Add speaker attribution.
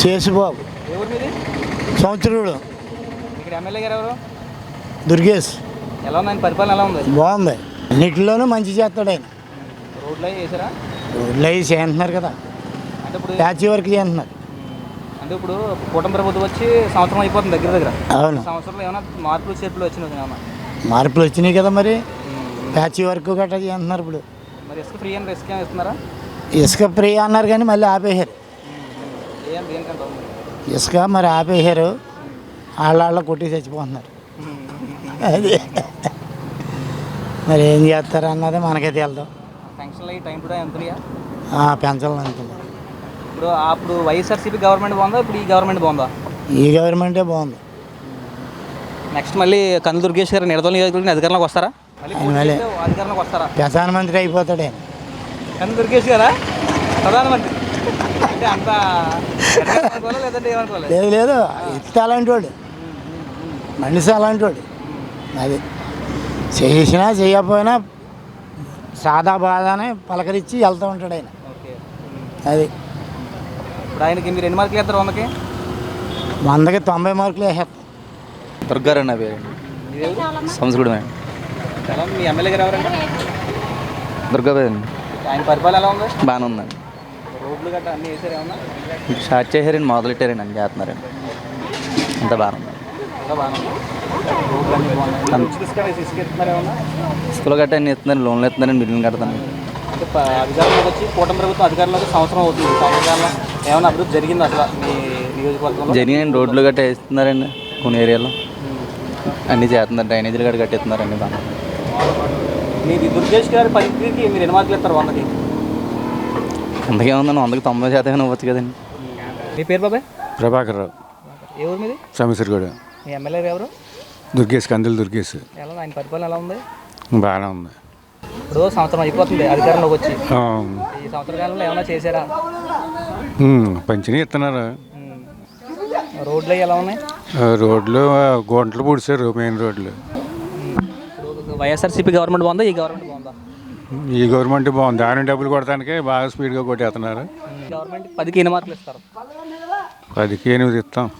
Speaker 1: శేషుబాబు. సంవత్సరుడు.
Speaker 2: ఇక్కడ ఎమ్మెల్యే గారు ఎవరు?
Speaker 1: దుర్గేష్.
Speaker 2: ఎలా ఉంది ఆయన? పరిపాలన ఎలా ఉంది?
Speaker 1: బాగుంది. అన్నిటిలోనూ మంచి చేస్తాడు ఆయన.
Speaker 2: రోడ్లు అవి వేసారా?
Speaker 1: రోడ్లు అవి చేస్తున్నారు కదా.
Speaker 2: అంటే ఇప్పుడు
Speaker 1: ప్యాచ్ వర్క్ చేస్తున్నారు
Speaker 2: అంటే ఇప్పుడు కూటమి ప్రభుత్వం వచ్చి సంవత్సరం అయిపోతుంది దగ్గర దగ్గర.
Speaker 1: అవును.
Speaker 2: సంవత్సరంలో ఏమైనా మార్పులు చేర్పులు వచ్చినాయి ఏమన్నా
Speaker 1: మార్పులు వచ్చినాయి కదా మరి. ప్యాచ్ వర్క్ గట్రా చేస్తున్నారు ఇప్పుడు.
Speaker 2: మరి ఇసుక ఫ్రీ అండ్ రిస్క్ ఇస్తున్నారా?
Speaker 1: ఇసుక ఫ్రీ అన్నారు కానీ మళ్ళీ ఆపేశారు. ఇసుక మరి ఆపేశారు. వాళ్ళ కొట్టి చచ్చిపోతున్నారు. అది. మరి ఏం చేస్తారు అన్నది మనకైతే వెళ్దాం అనుకున్నాం
Speaker 2: ఇప్పుడు అప్పుడు వైఎస్ఆర్సీపీ గవర్నమెంట్ బాగుందా? ఇప్పుడు ఈ గవర్నమెంట్ బాగుందా?
Speaker 1: ఈ గవర్నమెంటే బాగుంది.
Speaker 2: నెక్స్ట్ మళ్ళీ కందు దుర్గేష్ గారు నిడదల నియోజకవర్గం అధికారంలోకి వస్తారా? అధికారంలోకి వస్తారా?
Speaker 1: ప్రధానమంత్రి అయిపోతాడు
Speaker 2: కందు దుర్గేష్ గారా? ప్రధానమంత్రి.
Speaker 1: లేదు లేదు. ఇస్తే అలాంటి వాడు మనిషి అలాంటి వాడు అది చేసినా చేయకపోయినా సాదా బాధానే పలకరించి వెళ్తూ ఉంటాడు ఆయన.
Speaker 2: ఓకే.
Speaker 1: అది.
Speaker 2: ఇప్పుడు ఆయనకి మీరు ఎన్ని మార్కులు ఇస్తారు వందకి?
Speaker 1: వందకి తొంభై మార్కులు వేసేస్తాం.
Speaker 3: దుర్గారావు నా పేరు?
Speaker 2: మీ ఎమ్మెల్యే గారు ఎవరండి?
Speaker 3: దుర్గాబాయ్
Speaker 2: ఆయన పరిపాలన ఎలా ఉంది?
Speaker 3: బాగానే ఉందండి.
Speaker 2: రోడ్లు గట్రా అన్నీ వేసారు ఏమన్నా?
Speaker 3: స్టార్ట్ చేశారండి మొదలెట్టారండి అని చేస్తున్నారండి అంత బాగానే ఉంది
Speaker 2: ఇంకా బాగానే ఉంది. రోడ్లు అన్నీ బాగున్నాయి. ఉచిత ఇసుక వేసి ఇసుక ఇస్తున్నారు ఏమన్నా?
Speaker 3: స్కూల్ గట్ట అన్ని ఇస్తున్నారు లోన్లు ఇస్తున్నారండి బిల్లులు కడతాను
Speaker 2: అధికారంలోకి వచ్చి కూటమి ప్రభుత్వం అధికారంలోకి సంవత్సరం అవుతుంది. సంవత్సరాల్లో ఏమైనా అభివృద్ధి జరిగింది అసలు మీ నియోజకవర్గంలో?
Speaker 3: జరిగిన రోడ్లు గట్ట వేస్తున్నారండి కొన్ని ఏరియాలో. అన్నీ చేస్తున్నారు డ్రైనేజీలు గట్ట కట్టిస్తున్నారండి బాగా
Speaker 2: మీది దుర్గేష్ గారి పరిస్థితికి మీరు ఎన్ని మార్కులు ఇస్తారు వందకి?
Speaker 3: అందుకే ఉందండి వందకి తొంభై శాతం అవ్వచ్చు కదండి
Speaker 2: మీ పేరు బాబాయ్?
Speaker 4: ప్రభాకర్ రావు.
Speaker 2: ఏ ఊరు మీది?
Speaker 4: సమస్యగూడ
Speaker 2: మీ ఎమ్మెల్యే ఎవరు?
Speaker 4: దుర్గేష్ కందులు దుర్గేష్.
Speaker 2: ఎలా? ఉంది? ఆయన పరిపాలన ఎలా ఉంది?
Speaker 4: బాగానే ఉంది.
Speaker 2: ఇప్పుడు సంవత్సరం అయిపోతుంది అధికారంలోకి వచ్చి.
Speaker 4: ఆ,
Speaker 2: ఈ సంవత్సర కాలంలో ఏమైనా చేశారా?
Speaker 4: పంచిని ఇస్తున్నారు.
Speaker 2: రోడ్లు ఎలా ఉన్నాయి?
Speaker 4: రోడ్లు గుంటలు పూడిచారు మెయిన్ రోడ్లు.
Speaker 2: వైఎస్ఆర్సీపీ గవర్నమెంట్ బాగుందా? ఈ గవర్నమెంట్ బాగుందా?
Speaker 4: ఈ గవర్నమెంట్ బాగుంది. దాని డబ్బులు కొడటానికి బాగా స్పీడ్గా కొట్టేస్తున్నారు.
Speaker 2: గవర్నమెంట్ పదికి ఎన్ని మార్కులు ఇస్తారు.
Speaker 4: పదికి ఎనిమిది ఇస్తాం.